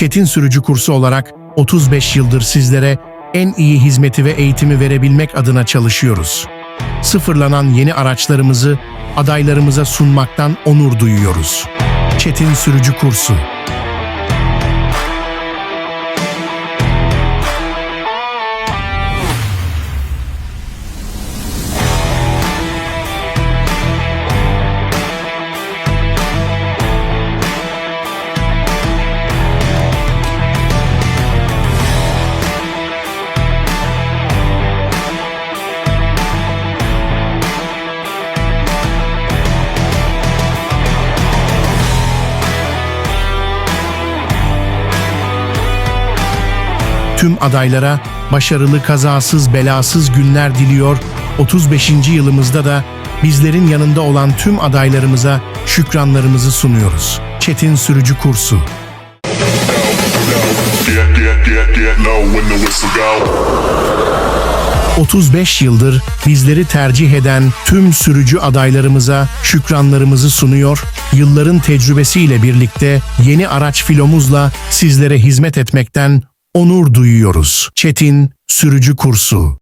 Çetin Sürücü kursu olarak 35 yıldır sizlere en iyi hizmeti ve eğitimi verebilmek adına çalışıyoruz. Sıfırlanan yeni araçlarımızı adaylarımıza sunmaktan onur duyuyoruz. Çetin Sürücü kursu tüm adaylara başarılı kazasız belasız günler diliyor. 35. yılımızda da bizlerin yanında olan tüm adaylarımıza şükranlarımızı sunuyoruz. Çetin Sürücü Kursu Get, get, get, get low when the whistle go. 35 yıldır bizleri tercih eden tüm sürücü adaylarımıza şükranlarımızı sunuyor. Yılların tecrübesiyle birlikte yeni araç filomuzla sizlere hizmet etmekten onur duyuyoruz. Çetin Sürücü Kursu